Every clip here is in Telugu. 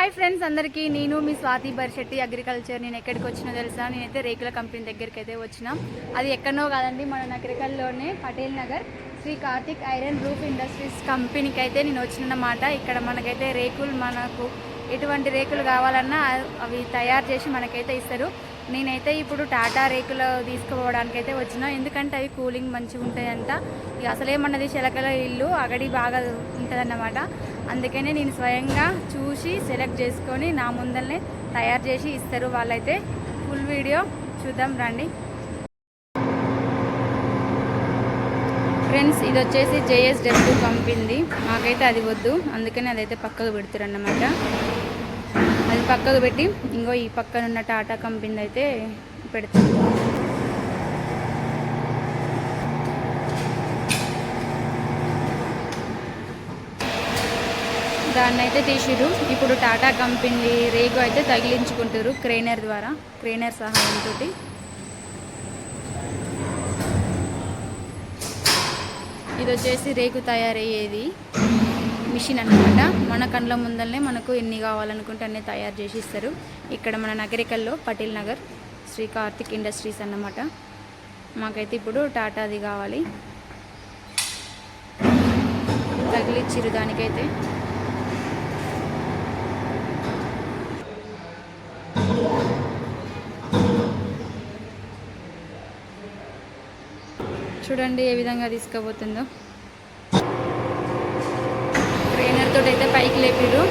హాయ్ ఫ్రెండ్స్ అందరికీ నేను మీ స్వాతి బరిశెట్టి అగ్రికల్చర్ నేను ఎక్కడికి వచ్చినా తెలుసా? నేనైతే రేకుల కంపెనీ దగ్గరికి అయితే వచ్చినా. అది ఎక్కడనో కాదండి మన నగరికల్లోనే Patel Nagar Sri Karthik iron roof industries కంపెనీకి అయితే నేను వచ్చినమాట ఇక్కడ మనకైతే రేకులు మనకు ఎటువంటి రేకులు కావాలన్నా అవి తయారు చేసి మనకైతే ఇస్తారు. నేనైతే ఇప్పుడు టాటా రేకులు తీసుకుపోవడానికి అయితే వచ్చిన. ఎందుకంటే అవి కూలింగ్ మంచిగా ఉంటాయంట ఇక అసలేమన్నది చిలకల ఇల్లు అగడి బాగా ఉంటుందన్నమాట. అందుకనే నేను స్వయంగా చూసి సెలెక్ట్ చేసుకొని నా ముందరనే తయారు చేసి ఇస్తారు వాళ్ళైతే. ఫుల్ వీడియో చూద్దాం రండి. ఫ్రెండ్స్ ఇది వచ్చేసి జేఎస్ జేఎస్డబ్ల్యూ పంపింది మాకైతే అది వద్దు. అందుకని అదైతే పక్కకు పెడుతురన్నమాట అది పక్కకు పెట్టి ఇంకో ఈ పక్కన ఉన్న టాటా కంపెనీ అయితే పెడుతుంది దాన్ని అయితే తీసిరు ఇప్పుడు టాటా కంపెనీ రేగు అయితే తగిలించుకుంటారు క్రేనర్ ద్వారా క్రేనర్ సహాయంతో ఇది వచ్చేసి రేకు తయారయ్యేది మిషన్ అన్నమాట. మన కండ్ల ముందరనే మనకు ఎన్ని కావాలనుకుంటే అన్నీ తయారు చేసి ఇస్తారు. ఇక్కడ మన నగరికల్లో పటేల్ నగర్ శ్రీ కార్తిక్ ఇండస్ట్రీస్ అన్నమాట. మాకైతే ఇప్పుడు టాటాది కావాలి. తగిలిచ్చిరు దానికైతే. చూడండి ఏ విధంగా తీసుకుపోతుందో. ట్రైనర్ తోటి అయితే పైకి లేపిరు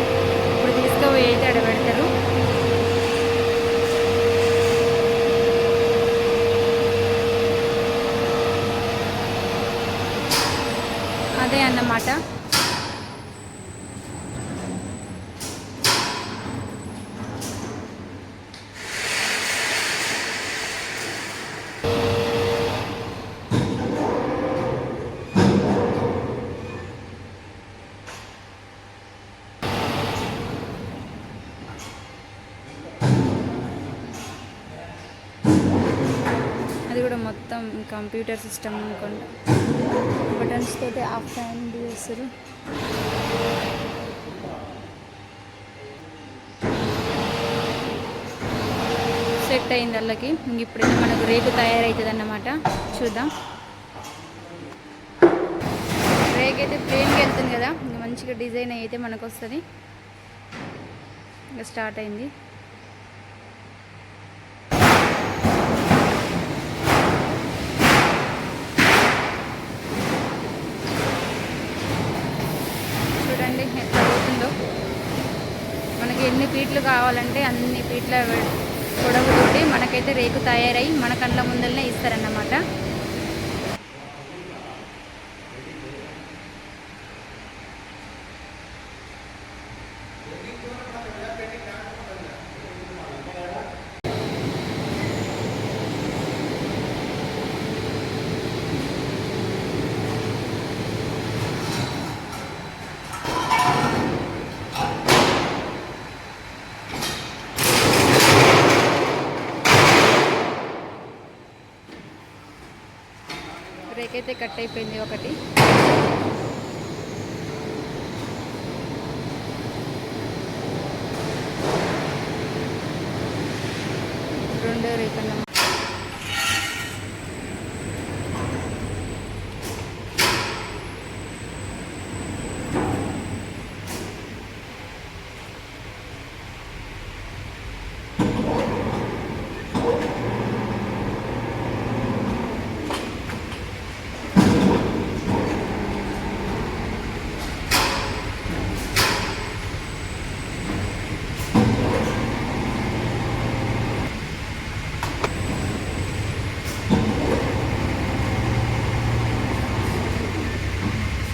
ఇప్పుడు తీసుకుపోయి అయితే అక్కడ పెడతారు అదే అన్నమాట అది కూడా మొత్తం కంప్యూటర్ సిస్టమ్ అనుకోండి బటన్స్ తోటి ఆఫ్ అండ్ చేస్తారు. సెట్ అయింది వాళ్ళకి. ఇప్పుడైతే మనకు రేకు తయారవుతుంది అన్నమాట చూద్దాం. రేక్ అయితే ప్లేన్కి వెళ్తుంది కదా. ఇంకా మంచిగా డిజైన్ అయితే మనకు వస్తుంది ఇంకా స్టార్ట్ అయింది చూడండి ఎట్లా అవుతుందో మనకి ఎన్ని పీట్లు కావాలంటే అన్ని పీట్ల పొడవుతోటి మనకైతే రేకు తయారై మన కండ్ల ముందరనే ఇస్తారన్నమాట. బ్రేక్ అయితే కట్ అయిపోయింది ఒకటి. రెండో రేపు అన్నమాట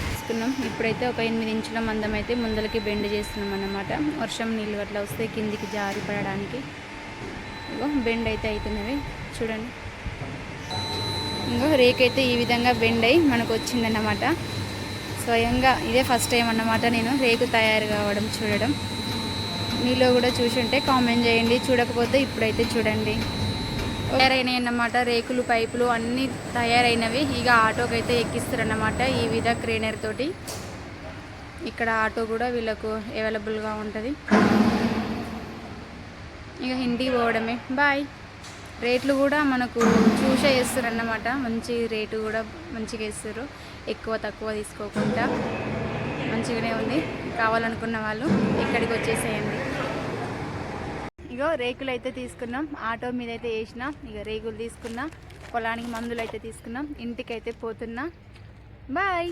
తీసుకున్నాం ఇప్పుడైతే ఒక ఎనిమిది ఇంచుల మందం అయితే ముందలకి బెండ్ చేస్తున్నాం అన్నమాట వర్షం నీళ్ళు అట్లా వస్తే కిందికి జారి పడడానికి ఇగో బెండ్ అయితే అవుతున్నవి చూడండి. ఇంకో రేక్ అయితే ఈ విధంగా బెండ్ అయి మనకు వచ్చిందన్నమాట. స్వయంగా ఇదే ఫస్ట్ టైం అన్నమాట నేను రేకు తయారు కావడం చూడడం. మీలో కూడా చూసుంటే కామెంట్ చేయండి. చూడకపోతే ఇప్పుడైతే చూడండి. తయారైనవి అన్నమాట. రేకులు పైపులు అన్నీ తయారైనవి. ఇక ఆటోకి అయితే ఎక్కిస్తారు అన్నమాట ఈ విధ క్రేనర్ తోటి. ఇక్కడ ఆటో కూడా వీళ్ళకు అవైలబుల్గా ఉంటుంది. ఇక హిందీ పోవడమే. బాయ్. రేట్లు కూడా మనకు చూసే వేస్తారు అన్నమాట మంచి రేటు కూడా మంచిగా వేస్తారు. ఎక్కువ తక్కువ తీసుకోకుండా మంచిగానే ఉంది. కావాలనుకున్న వాళ్ళు ఇక్కడికి వచ్చేసేయండి. ఇగో రేకులు అయితే తీసుకున్నాం. ఆటో మీద అయితే వేసిన. ఇక రేకులు తీసుకున్నా. పొలానికి మందులు అయితే తీసుకున్నాం. ఇంటికి అయితే పోతున్నా. బాయ్.